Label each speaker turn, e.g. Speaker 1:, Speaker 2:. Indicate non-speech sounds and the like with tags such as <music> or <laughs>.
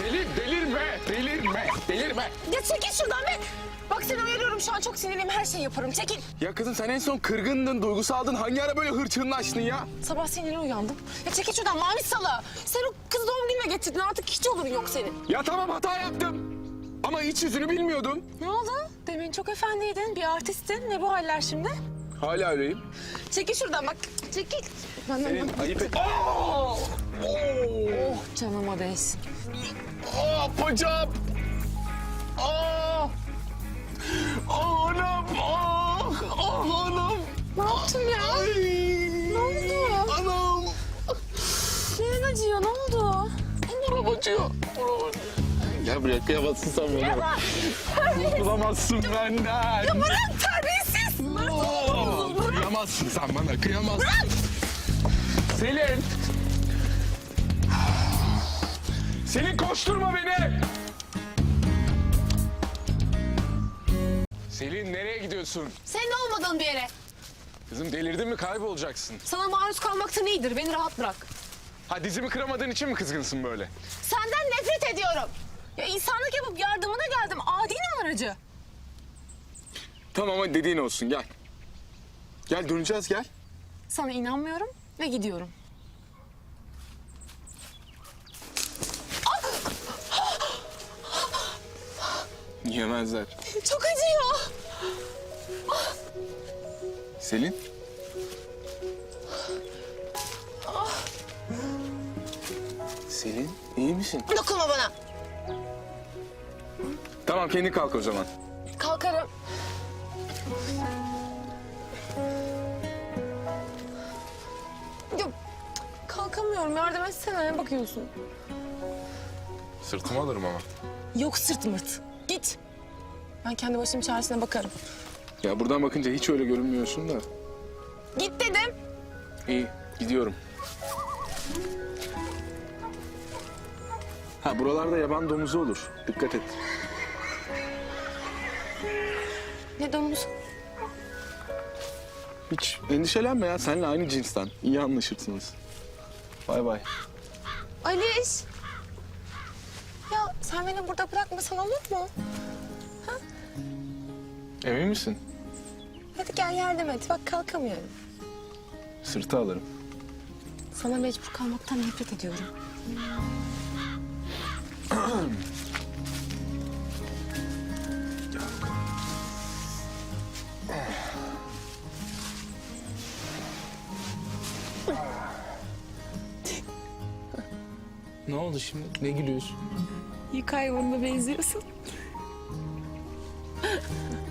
Speaker 1: Selin delirme, delirme, delirme.
Speaker 2: Ya çekil şuradan be. Bak seni uyarıyorum şu an çok sinirliyim her şeyi yaparım çekil.
Speaker 1: Ya kızım sen en son kırgındın, duygusaldın. Hangi ara böyle hırçınlaştın ya?
Speaker 2: Sabah sinirli uyandım. Ya çekil şuradan mavi sala. Sen o kızı doğum gününe getirdin artık hiç olurun yok senin.
Speaker 1: Ya tamam hata yaptım. Ama iç yüzünü bilmiyordum.
Speaker 2: Ne oldu? Demin çok efendiydin bir artistin. Ne bu haller şimdi?
Speaker 1: Hala öyleyim.
Speaker 2: Çekil şuradan bak. Çekil. Ben
Speaker 1: Selin ayıp et. Aa!
Speaker 2: Oh canıma değsin.
Speaker 1: Aa, bacağım. Aa! Aa, anam. Aa! Ah, anam.
Speaker 2: Ne yaptım ya?
Speaker 1: Ay!
Speaker 2: Ne oldu?
Speaker 1: Anam.
Speaker 2: Neyin acıyor ne oldu?
Speaker 1: Buram acıyor. Buram acıyor. Gel buraya kıyamazsın sen bana. Kurtulamazsın benden.
Speaker 2: Ya bırak terbiyesiz.
Speaker 1: Oo, Kıyamazsın sen bana, kıyamazsın. Selin! Selin koşturma beni! Selin nereye gidiyorsun?
Speaker 2: Senin olmadığın bir yere.
Speaker 1: Kızım delirdin mi kaybolacaksın.
Speaker 2: Sana maruz kalmaktan iyidir. Beni rahat bırak.
Speaker 1: Ha dizimi kıramadığın için mi kızgınsın böyle?
Speaker 2: Senden nefret ediyorum. Ya insanlık yapıp yardımına geldim. Adi numaracı.
Speaker 1: Tamam hadi dediğin olsun gel. Gel döneceğiz gel.
Speaker 2: Sana inanmıyorum ve gidiyorum.
Speaker 1: Yemezler.
Speaker 2: Çok acıyor.
Speaker 1: Selin? Selin iyi misin?
Speaker 2: Dokunma bana.
Speaker 1: Tamam kendi kalk o zaman.
Speaker 2: Kalkarım. Yok. Kalkamıyorum. Yardım etsene. Ne bakıyorsun?
Speaker 1: Sırtıma alırım ama.
Speaker 2: Yok sırt mırt. Git. Ben kendi başımın çaresine bakarım.
Speaker 1: Ya buradan bakınca hiç öyle görünmüyorsun da.
Speaker 2: Git dedim.
Speaker 1: İyi, gidiyorum. Ha buralarda yaban domuzu olur. Dikkat et.
Speaker 2: Ne domuz?
Speaker 1: Hiç endişelenme ya. Seninle aynı cinsten. İyi anlaşırsınız. Bay bay.
Speaker 2: Aliş. Ya sen beni burada bırakmasan olur mu?
Speaker 1: Emin misin?
Speaker 2: Hadi gel yardım et. Bak kalkamıyorum.
Speaker 1: Sırtı alırım.
Speaker 2: Sana mecbur kalmaktan nefret ediyorum. <clears throat>
Speaker 1: Ne oldu şimdi? Ne gülüyorsun?
Speaker 2: İyi kaybolma benziyorsun. <laughs>